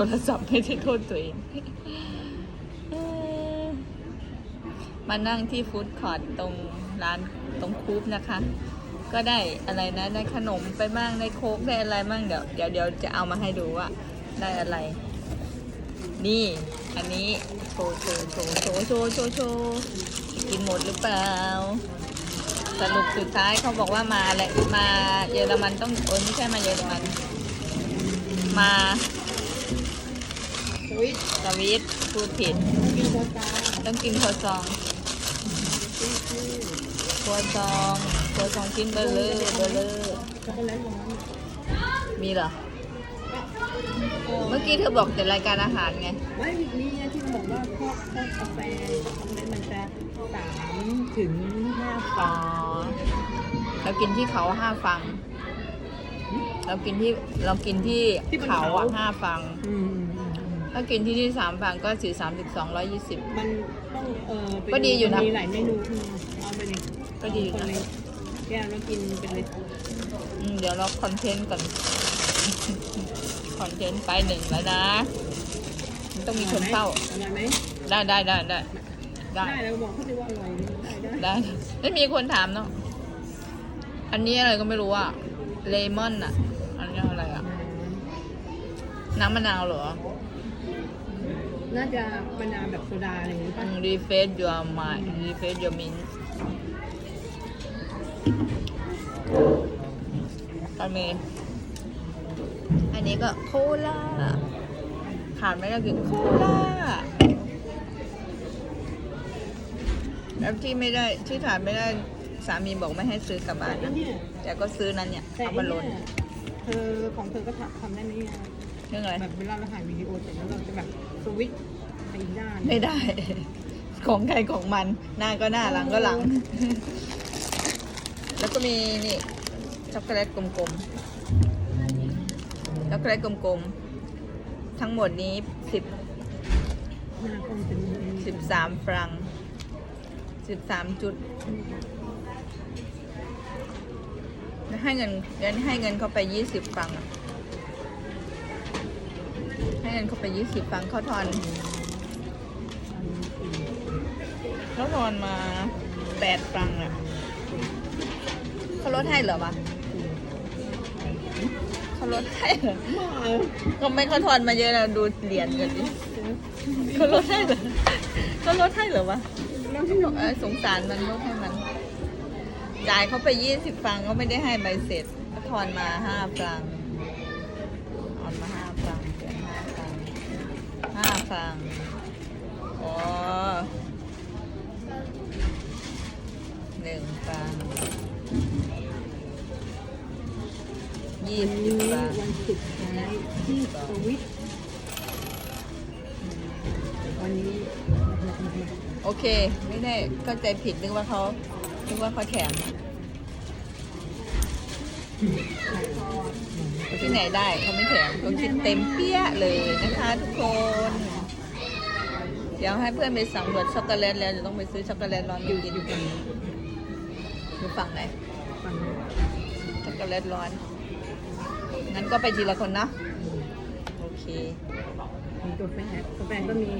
ทรศัพท์ไม่ได้โทษตัวเอง มานั่งที่ฟู้ดคอร์ทตรงร้านตรงคูปนะคะ ก็ได้อะไรนะได้ขนมไปบ้างได้โค้กได้อะไรบ้างเดี๋ยวเดี๋ยวเดี๋ยวจะเอามาให้ดูว่า ได้อะไร นี่ อันนี้โชว์โชว์โชว์โชว์โชว์โชว์โชว์กินหมดหรือเปล่าสรุปสุดท้ายเขาบอกว่ามาแหละมาเยอรมันต้องโอ้ยไม่ใช่มาเยอรมัน มา วิตสวิตพูดผิด กินโคตาต้องกินครัวซองครัวซองครัวซองชิ้นเบลเลอร์เบลเลอร์ช็อกโกแลตร้อนมีเหรอ เมื่อกี้เธอบอกแต่รายการอาหารไง ไม่มีเนี่ยที่มันบอกว่าพวกพวกกาแฟช็อกโกแลตมันจะสามถึงห้าฟอ๋อองเรากินที่เขาห้าฟัง เรากินที่เรากินที่เขาอะห้าฟัง อืม ถ้ากินที่นี่สามฟังก็สี่สามสิบสองร้อยยี่สิบ มันต้องเออไปก็ดีอยู่นะ มีหลายเมนูอืมเอาไปเลยก็ดีอยู่คนนะเลยแก้วแล้วกินเป็นเลยอืมเดี๋ยวเราคอนเทนต์ก่อน คอนเทนต์ไปหนึ่งแล้วนะ มันต้องมีคนเข้า อร่อยไหมได้ได้ได้ได้ได้ ได้แล้วบอกเขาจะว่าอร่อยได้ได้ได้ ไม่มีคนถามเนาะ อันนี้อะไรก็ไม่รู้อะเลมอนอะอันนี้อะไรอะน้ำมะนาวเหรอ น่าจะมะนาวแบบโซดาอะไรอย่างนี้ป่ะ รีเฟซยูร์มายรีเฟซยูร์มินอันนี้อันนี้ก็โคลาขาดไม่ได้คือโคลาแล้วที่ไม่ได้ที่ขาดไม่ได้สามีบอกไม่ให้ซื้อกลับบ้านนะเนี่ยแต่ก็ซื้อนั้นเนี่ยแต่เอาไอ้มาลนเนี่ยเธอของเธอก็ทำทำได้ไหมอะเรื่องอะไร แบบเวลาเราถ่ายวิดีโอเสร็จแล้วเราจะแบบ สวิตช์ไปอีกด้านไม่ได้ ของใครของมัน หน้าก็หน้าหลังก็หลัง แล้วก็มีนี่ช็อกโกแลตกลมๆช็อกโกแลตกลมๆ ทั้งหมดนี้สิบหน้าคงเป็นสิบสามฟรังสิบสามจุดแล้วให้เงินเดือนให้เงินเขาไปยี่สิบฟรังอะให้ เงินเขาไปยี่สิบฟังเขาทอนเขาทอนมาแปดฟังอะเขาลดให้เหรอวะเขาลดให้เหรอมาไม่เขาทอนมาเยอะแล้วดูเหรียญกันดิเขาลดให้เหรอเขาลดให้เหรอวะล้วที่หนูเออสงสารมันลดให้มันจ่ายเขาไปยี่สิบฟังเขาไม่ได้ให้ใบเสร็จเขาทอนมาห้าฟังทอนมาห้าฟรังเดือนห้าฟรังห้า ฟรัง อ๋อหนึ่งฟรังยี่วันสิบนี้ฟรังวันสุดท้ายที่สวิตช์วันนี้ โอเค ไม่ได้เข้าใจผิดนึกว่าเขานึกว่าเขาแถมที่ไหนได้เขาไม่แถมเขาคิดเต็มเปี้ยเลยนะคะทุกคน เดี๋ยวให้เพื่อนไปสำรวจช็อกโกแลตแล้วจะต้องไปซื้อช็อกโกแลตร้อนอยู่กินอยู่กันอยู่ฝั่งไหนฟังช็อกโกแลตร้อน งั้นก็ไปทีละคนนะ โอเค มีกาแฟกาแฟก็มี